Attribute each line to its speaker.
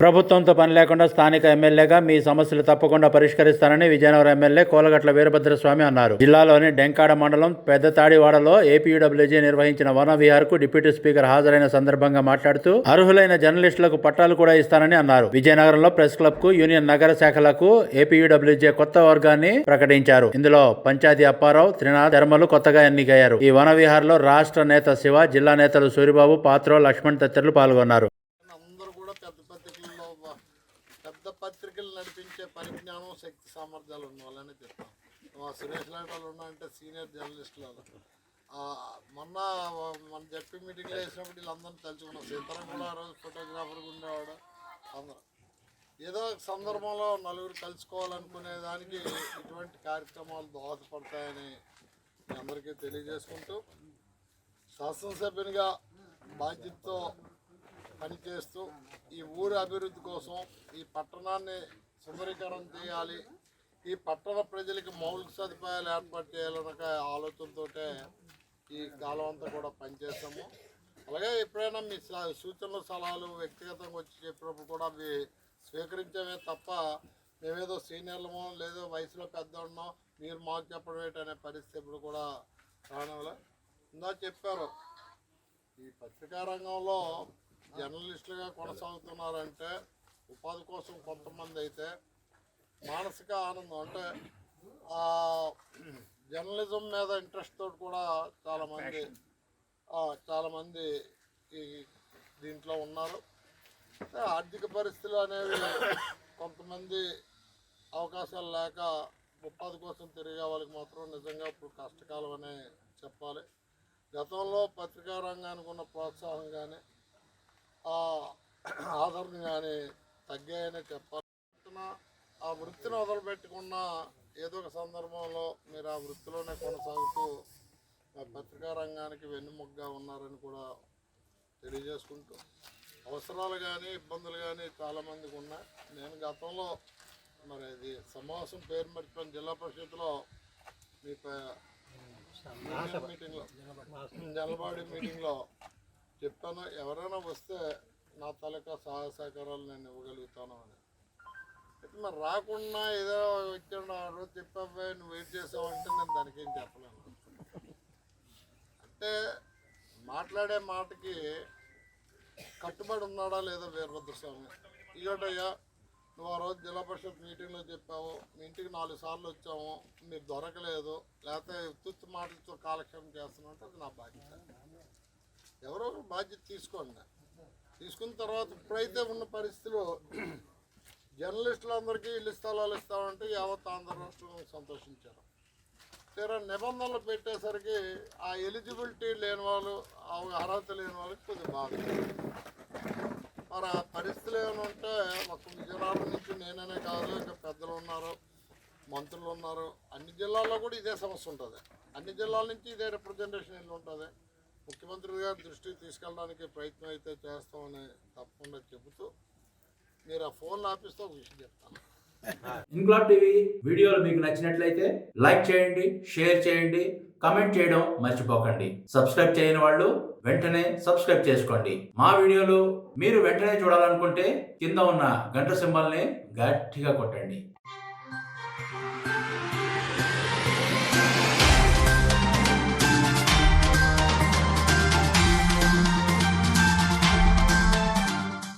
Speaker 1: ప్రభుత్వంతో పని లేకుండా స్థానిక ఎమ్మెల్యేగా మీ సమస్యలు తప్పకుండా పరిష్కరిస్తానని విజయనగరం ఎమ్మెల్యే కోలగట్ల వీరభద్రస్వామి అన్నారు. జిల్లాలోని డెంకాడ మండలం పెద్దతాడివాడలో ఏపీయూడబ్ల్యూజీ నిర్వహించిన వన విహార్కు డిప్యూటీ స్పీకర్ హాజరైన సందర్భంగా మాట్లాడుతూ అర్హులైన జర్నలిస్టులకు పట్టాలు కూడా ఇస్తానని అన్నారు. విజయనగరంలో ప్రెస్ క్లబ్కు యూనియన్ నగర శాఖలకు ఏపీయూడబ్ల్యూజే కొత్త వర్గాన్ని ప్రకటించారు. ఇందులో పంచాయతీ అప్పారావు త్రినాథ్ ధర్మలు కొత్తగా ఎన్నికయ్యారు. ఈ వన విహార్లో రాష్ట్ర నేత శివ జిల్లా నేతలు సూరిబాబు పాత్రో లక్ష్మణ్ తదితరులు పాల్గొన్నారు
Speaker 2: అందరూ కూడా పెద్ద పత్రికల్లో వ- పెద్ద పత్రికలు నడిపించే పరిజ్ఞానం శక్తి సామర్థ్యాలు ఉన్న వాళ్ళని చెప్తాం మా సురేష్ లాంటి వాళ్ళు ఉన్నారంటే సీనియర్ జర్నలిస్టులు మొన్న మన జడ్పీ మీటింగ్లో వేసినప్పుడు వీళ్ళందరినీ తలుచుకున్నాం. సీతారాం కూడా ఆ రోజు ఫోటోగ్రాఫర్గా ఉండేవాడు. అందరం. ఏదో ఒక సందర్భంలో నలుగురు కలుసుకోవాలనుకునే దానికి ఇటువంటి కార్యక్రమాలు దోహదపడతాయని అందరికీ తెలియజేసుకుంటూ శాసనసభ్యునిగా బాధ్యతతో పనిచేస్తూ ఈ ఊరి అభివృద్ధి కోసం ఈ పట్టణాన్ని సుందరీకరణ చేయాలి. ఈ పట్టణ ప్రజలకి మౌలిక సదుపాయాలు ఏర్పాటు చేయాలన్న ఆలోచనతో ఈ కాలం అంతా కూడా పనిచేస్తాము. అలాగే ఎప్పుడైనా మీ స- సూచనలు సలహాలు వ్యక్తిగతంగా వచ్చి చెప్పినప్పుడు కూడా అవి స్వీకరించమే తప్ప మేమేదో సీనియర్లమో లేదో వయసులో పెద్దవాళ్ళమో మీరు మాకు చెప్పడం అనే పరిస్థితి ఇప్పుడు కూడా రావడం ఇందా చెప్పారు ఈ పత్రికా రంగంలో జర్నలిస్టులుగా కొనసాగుతున్నారంటే ఉపాధి కోసం కొంతమంది అయితే మానసిక ఆనందం అంటే జర్నలిజం మీద ఇంట్రెస్ట్ తోటి కూడా చాలామంది చాలామంది ఈ దీంట్లో ఉన్నారు. ఆర్థిక పరిస్థితులు అనేవి కొంతమంది అవకాశాలు లేక ఉపాధి కోసం తిరిగే వాళ్ళకి మాత్రం నిజంగా ఇప్పుడు కష్టకాలం అనే చెప్పాలి. గతంలో పత్రికా రంగానికి ఉన్న ప్రోత్సాహం కానీ ఆదరణ కానీ తగ్గాయనే చెప్పాలి. ఆ వృత్తిని వదిలిపెట్టుకున్న ఏదో ఒక సందర్భంలో మీరు ఆ వృత్తిలోనే కొనసాగుతూ పత్రికా రంగానికి వెన్నుముగ్గా ఉన్నారని కూడా తెలియజేసుకుంటూ అవసరాలు కానీ ఇబ్బందులు కానీ చాలామందికి ఉన్నాయి. నేను గతంలో మరి అది సమావేశం పేరు మర్చిపోయిన జిల్లా పరిషత్లో మీ మీటింగ్లో జలబాడి మీటింగ్లో చెప్పాను ఎవరైనా వస్తే నా తాలూకా సహాయ సహకారాలు నేను ఇవ్వగలుగుతాను అని. అయితే మరి రాకుండా ఏదో వచ్చాడు ఆ రోజు చెప్పావే నువ్వు వెయిట్ చేసావంటే నేను దానికి ఏం చెప్పలేను. అంటే మాట్లాడే మాటకి కట్టుబడి ఉన్నాడా లేదా వీరభద్రస్వామి? ఇగటయ్యా నువ్వు ఆ రోజు జిల్లా పరిషత్ మీటింగ్లో చెప్పావు మీ ఇంటికి నాలుగు సార్లు వచ్చాము మీరు దొరకలేదు లేకపోతే తుచ్చు మాటలతో కాలక్షేపం చేస్తున్నావు అంటే అది నా బాధ్యత. ఎవరో బాధ్యత తీసుకోండి. తీసుకున్న తర్వాత ఇప్పుడైతే ఉన్న పరిస్థితిలో జర్నలిస్టులందరికీ ఇల్లు స్థలాలు ఇస్తామంటే యావత్ ఆంధ్ర రాష్ట్రం సంతోషించారు. తీరా నిబంధనలు పెట్టేసరికి ఆ ఎలిజిబిలిటీ లేని వాళ్ళు ఆ అర్హత లేని వాళ్ళకి కొద్దిగా బాధ. మరి ఆ పరిస్థితులు ఏమైనా ఉంటే ఒక విజయనగరం నుంచి నేననే కాదు ఇంకా పెద్దలు ఉన్నారు మంత్రులు ఉన్నారు. అన్ని జిల్లాల్లో కూడా ఇదే సమస్య ఉంటుంది. అన్ని జిల్లాల నుంచి ఇదే రిప్రజెంటేషన్ వెళ్ళి ఉంటుంది. ముఖ్యమంత్రి గారి దృష్టికి తీసుకెళ్ళడానికి ప్రయత్నం అయితే చేస్తామని తప్పకుండా చెబుతూ మీరు ఆ ఫోన్ ఆపిస్తే ఒక విషయం చెప్తాను.
Speaker 1: ఇంక్లాబ్ టీవీ వీడియోలు మీకు నచ్చినట్లయితే లైక్ చేయండి షేర్ చేయండి కమెంట్ చేయడం మర్చిపోకండి. సబ్స్క్రైబ్ చేయని వాళ్ళు వెంటనే సబ్స్క్రైబ్ చేసుకోండి. మా వీడియోలు మీరు వెంటనే చూడాలనుకుంటే కింద ఉన్న గంట సింబల్ని గట్టిగా కొట్టండి.